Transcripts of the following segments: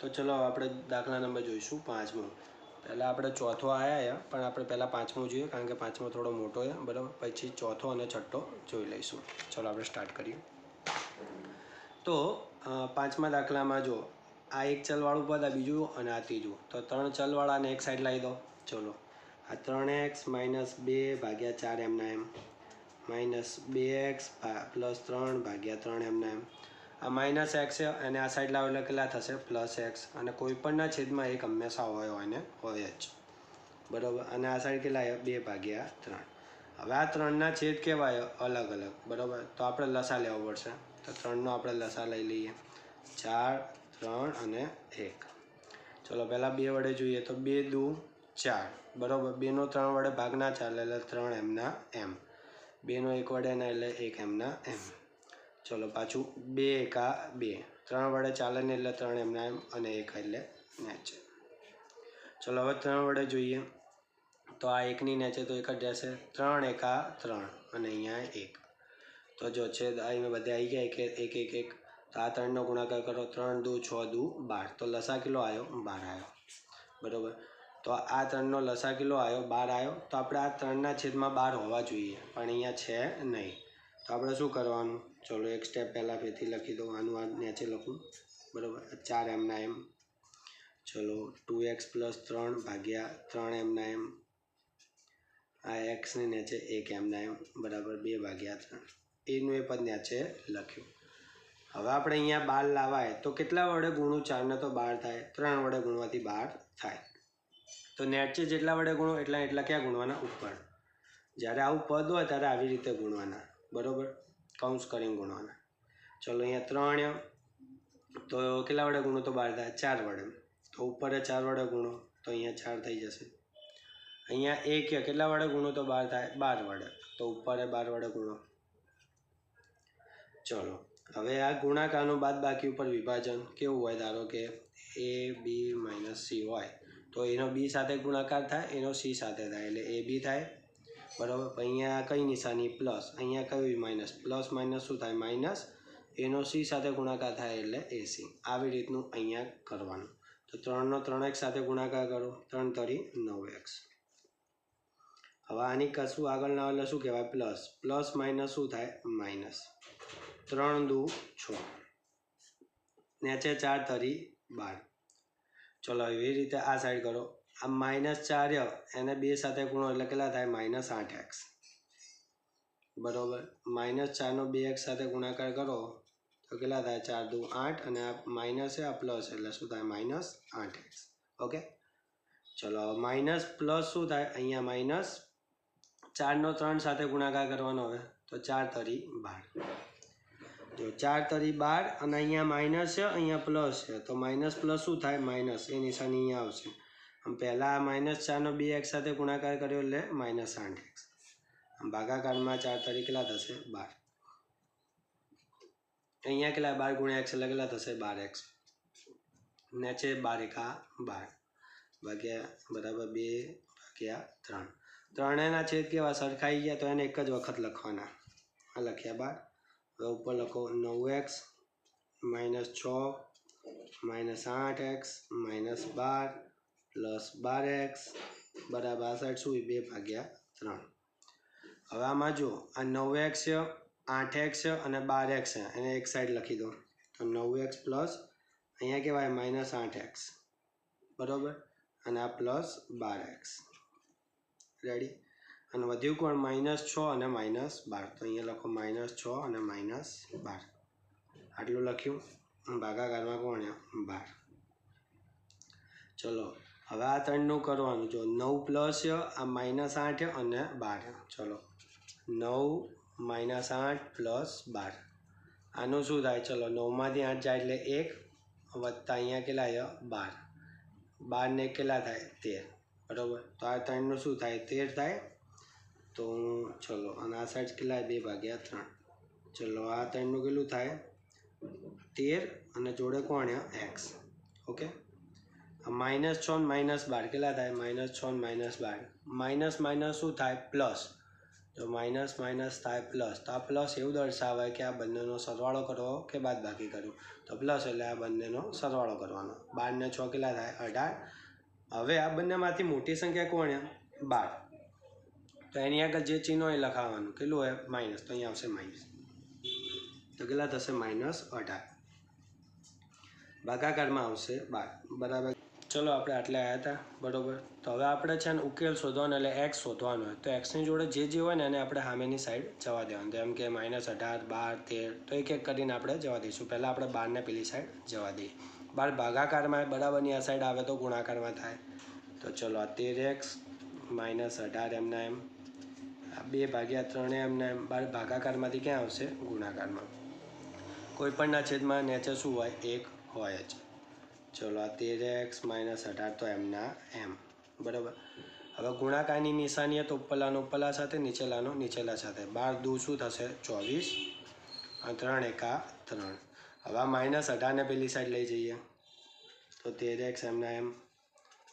તો ચલો આપણે દાખલા નંબર જોઈશું, પાંચમો. પહેલાં આપણે ચોથો આવ્યા પણ આપણે પહેલાં પાંચમો જોઈએ, કારણ કે પાંચમો થોડો મોટો છે, બરાબર? પછી ચોથો અને છઠ્ઠો જોઈ લઈશું. ચલો આપણે સ્ટાર્ટ કરીએ. તો પાંચમા દાખલામાં જો આ એક ચલવાળું પદ, આ બીજું અને આ ત્રીજું. તો ત્રણ ચલવાળાને એક સાઈડ લાવી દો. ચલો. આ ત્રણ એક્સ માઇનસ બે ભાગ્યા ચાર એમના એમ. માઇનસ બે એક્સ પ્લસ ત્રણ ભાગ્યા ત્રણ એમના એમ. આ માઇનસ એક્સ છે અને આ સાઈડ લાવો એટલે કેટલા થશે? પ્લસ એક્સ અને કોઈપણના છેદમાં એક હંમેશા હોય હોય ને હોય જ. બરાબર? અને આ સાઈડ કેટલા બે ભાગ્યા ત્રણ. હવે આ ત્રણના છેદ કહેવાય અલગ અલગ. બરાબર? તો આપણે લસા લેવો પડશે. તો ત્રણનો આપણે લસા લઈ લઈએ. ચાર, ત્રણ અને એક. ચલો, પહેલાં બે વડે જોઈએ તો બે દુ ચાર. બરાબર? બેનો ત્રણ વડે ભાગ ના ચાલે એટલે ત્રણ એમના એમ. બેનો એક વડે ના એટલે એક એમના એમ. ચલો, પાછું બે એકા બે. ત્રણ વડે ચાલે ને એટલે ત્રણ એમના એમ અને એક એટલે નેચે. ચલો, હવે ત્રણ વડે જોઈએ. તો આ એકની નેચે તો એક જ જશે ત્રણ એકા ત્રણ અને અહીંયા એક. તો જો છે અહીંયા બધે આવી ગયા, એક એક એક એક તો આ ત્રણનો ગુણાકાર કરો. ત્રણ દુ, છ દુ, બાર. તો લસા કિલો આવ્યો બાર આવ્યો બરાબર? તો આ ત્રણનો લસા કિલો આવ્યો બાર આવ્યો તો આપણે આ ત્રણના છેદમાં બાર હોવા જોઈએ. પણ અહીંયા છે નહીં. તો આપણે શું કરવાનું? ચલો, એક સ્ટેપ પહેલાં ફેરથી લખી દો આનું આ નીચે લખું. બરાબર? ચાર એમના એમ ચલો ટુ એક્સ પ્લસ ત્રણ ભાગ્યા ત્રણ એમના એમ આ એક્સની નીચે એક એમના એમ બરાબર? બે ભાગ્યા ત્રણ. એનું એ પદ નીચે લખ્યું. હવે આપણે અહીંયા બાર લાવાય તો કેટલા વડે ગુણું? ચારને તો બાર થાય. ત્રણ વડે ગુણવાથી બાર થાય. તો નેચે જેટલા વડે ગુણો, એટલા એટલા ક્યાં ગુણવાના? ઉપર. જ્યારે આવું પદ હોય ત્યારે આવી રીતે ગુણવાના. બરોબર? કૌંસ કરીને ગુણવાના. ચલો અહીંયા ત્રણ તો કેટલા વડે ગુણો? તો બાર થાય. ચાર વડે તો ઉપર ચાર વડે ગુણો, તો અહીંયા ચાર થઈ જશે. અહીંયા એક કેટલા વડે ગુણો? તો બાર થાય. બાર વડે. તો ઉપર બાર વડે ગુણો. ચલો. હવે આ ગુણાકારનું બાદ બાકી ઉપર વિભાજન કેવું હોય? ધારો કે એ બી માઇનસ સી હોય. તો એનો બી સાથે ગુણાકાર થાય, એનો સી સાથે થાય. એટલે એ બી થાય. બરાબર? અહીંયા કઈ નિશાની? પ્લસ. અહીંયા કયું માઇનસ. પ્લસ, માઇનસ શું થાય? માઇનસ. એનો સી સાથે ગુણાકાર થાય એટલે એસી આવી રીતનું અહીંયા કરવાનું. તો ત્રણનો ત્રણ એક્સ સાથે ગુણાકાર કરો. ત્રણ તરી નવ એક્સ. હવે આની કશું આગળ ના એટલે શું કહેવાય? પ્લસ. પ્લસ, માઇનસ શું થાય? માઇનસ. ત્રણ દુ છ. નેચે ચાર તરી બાર. ચલો, એવી રીતે આ સાઈડ કરો. આ માઇનસ ચાર એને બે સાથે ગુણો એટલે કેટલા થાય? માઇનસ આઠ એક્સ બરોબર? માઇનસ ચારનો બે એક્સ સાથે ગુણાકાર કરો, તો કેટલા થાય? ચાર દુ આઠ અને આ માઇનસ છે, આ પ્લસ એટલે શું થાય? માઇનસ આઠ એક્સ ઓકે ચલો માઇનસ પ્લસ શું થાય? અહીંયા માઇનસ ચારનો ત્રણ સાથે ગુણાકાર કરવાનો હવે, તો ચાર તરી બાર. જો ચાર તરી બાર અને અહીંયા માઇનસ છે, અહીંયા પ્લસ છે. તો માઇનસ પ્લસ શું થાય? માઇનસ એ નિશાની અહીંયા આવશે. પહેલાં માઇનસ ચારનો બે એક્સ સાથે ગુણાકાર કર્યો એટલે માઇનસ આઠ એક્સ ભાગાકારમાં ચાર તરી કેટલા થશે બાર. અહીંયા કેટલા બાર ગુણ્યા એક્સ એટલે કેટલા થશે બાર એક્સ નીચે બાર એકા બાર. ભાગ્યા બરાબર બે ભાગ્યા ત્રણ. ત્રણેયના છેદ કેવા? સરખાઈ ગયા તો એને એક જ વખત લખવાના. આ લખ્યા બાર. હવે ઉપર લખો નવ એક્સ માઇનસ છ, માઇનસ આઠ એક્સ માઇનસ બાર પ્લસ બાર એક્સ બરાબર આ સાઈડ શું બે ભાગ્યા ત્રણ. હવે આમાં જુઓ, આ નવ એક્સ છે, આઠ એક્સ છે અને બાર એક્સ છે. એને એક સાઈડ લખી દો. તો નવ એક્સ પ્લસ અહીંયા કહેવાય માઇનસ આઠ એક્સ. બરાબર? અને આ પ્લસ બાર એક્સ. રેડી અને વધ્યું કોણ? માઇનસ છ અને માઇનસ બાર. તો અહીંયા લખો માઇનસ છ અને માઇનસ બાર. આટલું લખ્યું. ભાગાકારમાં કોણ? બાર. ચલો. હવે આ ત્રણનું કરવાનું જો નવ પ્લસ આ માઇનસ આઠ અને બાર. ચલો. નવ માઇનસ આઠ પ્લસ બાર. આનું શું થાય? ચલો, નવમાંથી આઠ જાય એટલે એક વત્તા અહીંયા કેટલા આવ્યા? બાર. બારને કેટલા થાય? તેર. બરાબર? તો આ ત્રણનું શું થાય? તેર થાય. તો ચલો, અને આ સાઈડ કેટલા બે ભાગ્યા ત્રણ. ચલો, આ ત્રણનું કેટલું થાય? તેર અને જોડે કોણ એક્સ. ઓકે? માઇનસ છ માઇનસ બાર. કેટલા થાય? માઇનસ છ માઇનસ બાર. માઇનસ માઇનસ શું થાય? પ્લસ. તો માઇનસ માઇનસ થાય પ્લસ. તો આ પ્લસ એવું દર્શાવે કે આ બંનેનો સરવાળો કરવો કે બાદ બાકી કરવું તો પ્લસ એટલે આ બંનેનો સરવાળો કરવાનો. બાર ને છ કેટલા થાય? અઢાર. હવે આ બંનેમાંથી મોટી સંખ્યા કોણ બાર. તો એની આગળ જે ચિહ્નો એ લખાવવાનું કેટલું હોય? માઇનસ તો અહીંયા આવશે માઇનસ તો કેટલા થશે? માઇનસ અઢાર. ભાગાકારમાં આવશે બાર. બરાબર? ચલો આપણે આટલે આવ્યા હતા બરોબર. તો હવે આપણે છે ને ઉકેલ શોધવાનો એટલે એક્સ શોધવાનો હોય. તો એક્સની જોડે જે જે હોય ને એને આપણે સામેની સાઈડ જવા દેવાનું. એમ કે માઇનસ અઢાર, બાર, તેર, તો એક એક કરીને આપણે જવા દઈશું. પહેલાં આપણે બારને પેલી સાઈડ જવા દઈએ. બાર ભાગાકારમાં બરાબરની આ સાઈડ આવે તો ગુણાકારમાં થાય. તો ચલો આ તેર એક્સ માઇનસ અઢાર એમના એમ. આ બે ભાગ્યા ત્રણે એમના એમ. બાર ભાગાકારમાંથી ક્યાં આવશે? ગુણાકારમાં. કોઈપણના છેદમાં નેચર શું હોય? એક હોય જ. ચલો આ તેર એક્સ માઇનસ અઢાર તો એમના એમ બરાબર? હવે ગુણાકારની નિશાનીએ તો ઉપરલાનો ઉપરલા સાથે, નીચેલાનો નીચેલા સાથે. બાર દુ શું થશે? ચોવીસ. અને ત્રણ એકા ત્રણ. હવે આ માઇનસ અઢારને પેલી સાઈડ લઈ જઈએ. તો તેર એક્સ એમના એમ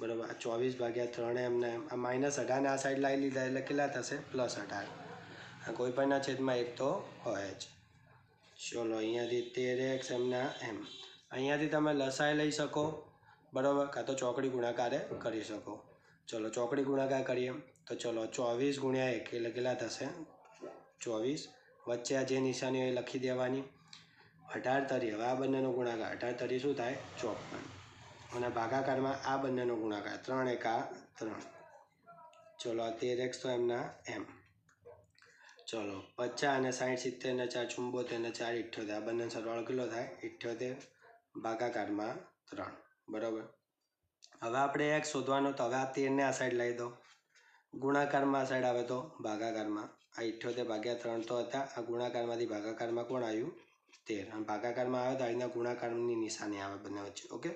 બરાબર? ચોવીસ ભાગ્યા ત્રણે એમના એમ આ માઇનસ અઢારને આ સાઈડ લાવી લીધા એટલે કેટલા થશે? પ્લસ અઢાર. કોઈ પણના છેદમાં એક તો હોય જ. ચલો અહીંયાથી તેર એક્સ એમના એમ અહીંયાથી તમે લસાઈ લઈ શકો બરાબર? કાં તો ચોકડી ગુણાકારે કરી શકો. ચલો ચોકડી ગુણાકાર કરીએ. તો ચલો ચોવીસ ગુણ્યા એક એટલે કેટલા થશે? ચોવીસ. વચ્ચે આ જે નિશાની હોય એ લખી દેવાની. અઢાર તરી હવે આ બંનેનો ગુણાકાર. અઢાર તરી શું થાય? ચોપન. અને ભાગાકારમાં આ બંનેનો ગુણાકાર. ત્રણ એકા ત્રણ. ચલો આ તેર એક્સ તો એમના એમ. ચલો પચાસ અને સાઠ સિત્તેર ને ચાર ચુંબોતેર ને ચાર ઇઠ્યોતેર. આ બંને સરવાળો કેટલો થાય? ઇઠ્ઠોતેર ભાગાકારમાં ત્રણ. બરાબર? હવે આપણે એક શોધવાનો, તો હવે આ તેરને આ સાઈડ લઈ દો. ગુણાકારમાં આ સાઈડ આવે તો ભાગાકારમાં. આ ઇઠ્યોતેર ભાગ્યા ત્રણ તો હતા. આ ગુણાકારમાંથી ભાગાકારમાં કોણ આવ્યું? તેર. અને ભાગાકારમાં આવે તો અહીંના ગુણાકારની નિશાની આવે બંને વચ્ચે. ઓકે?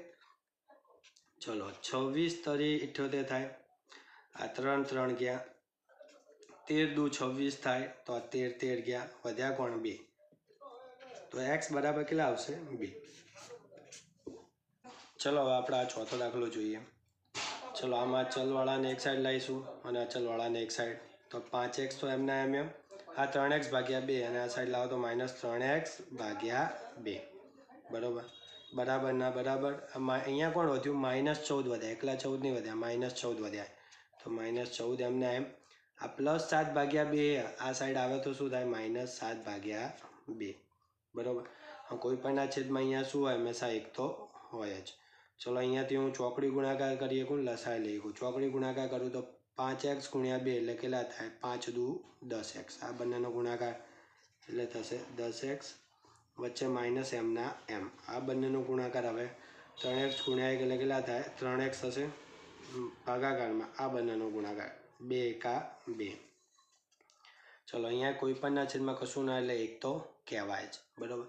ચલો, છવ્વીસ તરી ઇઠ્યોતેર થાય. આ ત્રણ ત્રણ ગયા. તેર દુ છવ્વીસ થાય, તો આ તેર તેર ગયા. વધ્યા કોણ? બે. તો એક્સ બરાબર કેટલા આવશે? બે. ચલો, હવે આપણે આ ચોથો દાખલો જોઈએ. ચલો, આમાં ચલવાળાને એક સાઈડ લાવીશું અને આ ચલવાળાને એક સાઈડ તો પાંચ એક્સ તો એમના એમ એમ. આ ત્રણ એક્સ ભાગ્યા બે અને આ સાઈડ લાવો તો માઇનસ ત્રણ એક્સ ભાગ્યા બે. બરાબર? બરાબર ના બરાબર? અહીંયા કોણ વધ્યું? માઇનસ ચૌદ વધ્યા. એકલા ચૌદ નહીં વધ્યા. માઇનસ ચૌદ વધ્યા. તો માઇનસ ચૌદ એમના એમ. આ પ્લસ સાત ભાગ્યા બે આ સાઈડ આવે તો શું થાય? માઇનસ સાત ભાગ્યા બે. બરાબર? કોઈ પણના છેદમાં અહીંયા શું હોય? હંમેશા એક તો હોય જ. ચલો અહીંયાથી હું ચોકડી ગુણાકાર કરીએ કું લસાઈ લઈ ચોકડી ગુણાકાર કરું તો પાંચ એક્સ ગુણ્યા બે એટલે કેટલા થાય? પાંચ દુ દસ એક્સ. આ બંનેનો ગુણાકાર એટલે થશે દસ એક્સ વચ્ચે માઇનસ એમના એમ. આ બંનેનો ગુણાકાર હવે ત્રણ એક્સ ગુણ્યા એક એટલે કેટલા થાય? ત્રણ એક્સ થશે ભાગાકારમાં. આ બંનેનો ગુણાકાર. બે એકા બે. ચલો, અહીંયા કોઈ પણના છેદમાં કશું ના, એટલે એક તો કહેવાય જ. બરાબર?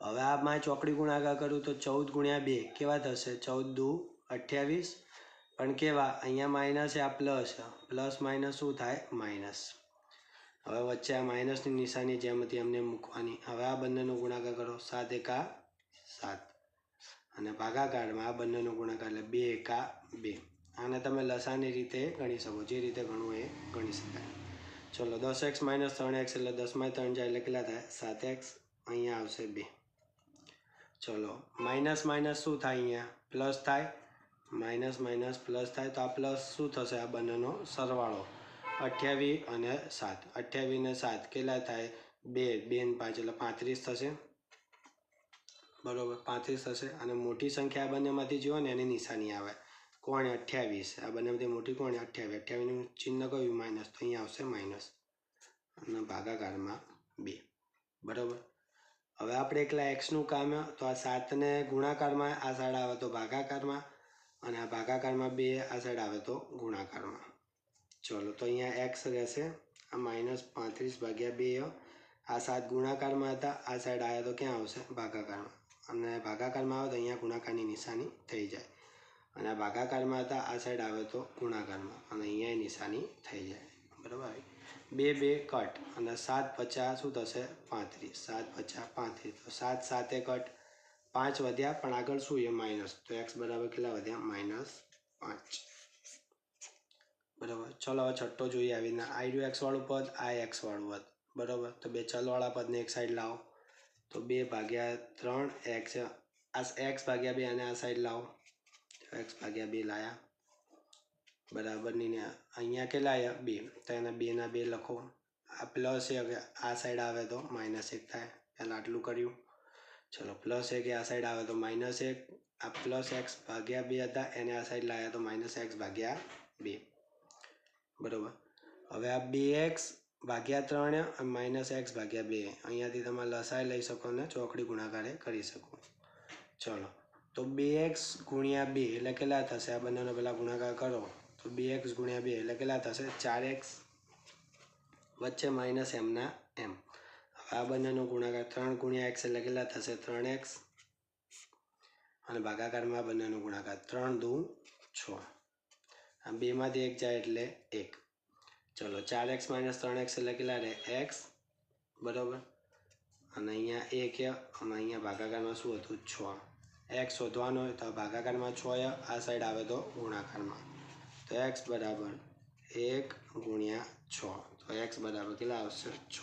હવે આ માં ચોકડી ગુણાકાર કરું તો ચૌદ ગુણ્યા બે, કેવા થશે? ચૌદ દુ અઠ્યાવીસ. પણ કેવા? અહીંયા માઇનસ આ પ્લસ પ્લસ માઇનસ શું થાય? માઇનસ હવે વચ્ચે આ માઇનસની નિશાની જેમ હતી અમને મૂકવાની. હવે આ બંનેનો ગુણાકાર કરો. સાત એકા સાત. અને ભાગાકારમાં આ બંનેનો ગુણાકાર એટલે બે એકા બે. આને તમે લસાની રીતે ગણી શકો. જે રીતે ગણવું એ ગણી શકાય. ચલો, દસ એક્સ માઇનસ ત્રણ એક્સ એટલે દસમાં ત્રણ જાય એટલે કેટલા થાય? સાત એક્સ અહીંયા આવશે બે. ચલો માઇનસ માઇનસ શું થાય અહીંયા? પ્લસ થાય? માઇનસ માઇનસ પ્લસ થાય, તો આ પ્લસ શું થશે આ બંનેનો સરવાળો? અઠ્યાવીસ અને સાત. અઠ્યાવીસ ને સાત કેટલા થાય? બે. બે ને પાંચ, એટલે પાંત્રીસ થશે. બરોબર, પાંત્રીસ થશે. અને મોટી સંખ્યા આ બંનેમાંથી જુઓ ને, એની નિશાની આવે. કોણ અઠ્યાવીસ? આ બંનેમાંથી મોટી કોણ અઠ્યાવીસ? અઠ્યાવીસનું ચિહ્ન કયું? માઇનસ તો અહીંયા આવશે માઇનસ અને ભાગાકારમાં બે. બરાબર? હવે આપણે એકલા એક્સનું કામ તો આ સાતને ગુણાકારમાં આ સાઈડ આવે તો ભાગાકારમાં અને આ ભાગાકારમાં બે આ સાઈડ આવે તો ગુણાકારમાં. ચલો, તો અહીંયા એક્સ રહેશે, આ માઇનસ પાંત્રીસ ભાગ્યા બે આ સાત ગુણાકારમાં હતા, આ સાઈડ આવ્યા તો ક્યાં આવશે? ભાગાકારમાં. અને ભાગાકારમાં આવે તો અહીંયા ગુણાકારની નિશાની થઈ જાય. અને આ ભાગાકારમાં હતા, આ સાઈડ આવે તો ગુણાકારમાં. અને અહીંયા નિશાની થઈ જાય. બરાબર? બે બે કટ અને સાત પચાસ શું થશે? પાંત્રીસ. સાત પચાસ, પાંત્રીસ. તો સાત સાતે કટ. પાંચ વધ્યા, પણ આગળ શું એ માઇનસ તો એક્સ બરાબર કેટલા વધ્યા? માઇનસ પાંચ. બરાબર. ચલો, હવે છઠ્ઠો જોઈએ આવીને. રીતના આઈ રહ્યું એક્સવાળું પદ આ એક્સવાળું પદ. બરાબર? તો બે ચલવાળા પદને એક સાઈડ લાવો. તો બે ભાગ્યા ત્રણ એક્સ આ એક્સ ભાગ્યા બે અને આ સાઈડ લાવો. એક્સ ભાગ્યા બે લાયા. બરાબરની ને અહીંયા કેટલા આવ્યા બે. તો એના બેના બે લખો. આ પ્લસ એ હવે આ સાઈડ આવે તો માઇનસ એક થાય. પહેલાં આટલું કર્યું. ચલો પ્લસ એક આ સાઈડ આવે તો માઇનસ એક. આ પ્લસ એક્સ ભાગ્યા બે હતા, એને આ સાઈડ લાવ્યા તો માઇનસ એક્સ ભાગ્યા બે. બરાબર? હવે આ બે એક્સ ભાગ્યા ત્રણ અને માઇનસ એક્સ ભાગ્યા બે. અહીંયાથી તમે લસાઈ લઈ શકો ને ચોકડી ગુણાકારે કરી શકો. ચલો. તો બે એક્સ ગુણ્યા બે એટલે કેટલા થશે? આ બંનેનો પહેલાં ગુણાકાર કરો. તો બે એક્સ ગુણ્યા બે એટલે કેટલા થશે? ચાર એક્સ વચ્ચે માઇનસ એમના એમ હવે આ બંનેનો ગુણાકાર ત્રણ ગુણ્યા એક્સ એટલે કેટલા થશે? ત્રણ એક્સ અને ભાગાકારમાં બંનેનો ગુણાકાર ત્રણ દુ છ. આ બેમાંથી એક જાય એટલે એક. ચલો, ચાર એક્સ માઇનસ ત્રણ એક્સ એટલે કેટલા રહે? એક્સ બરાબર? અને અહીંયા એક અને અહીંયા ભાગાકારમાં શું હતું? છ. એક્સ શોધવાનો હોય તો ભાગાકારમાં છ આ સાઈડ આવે તો ગુણાકારમાં. એક્સ બરાબર એક ગુણ્યા છ. તો એક્સ બરાબર કેટલા આવશે? છ.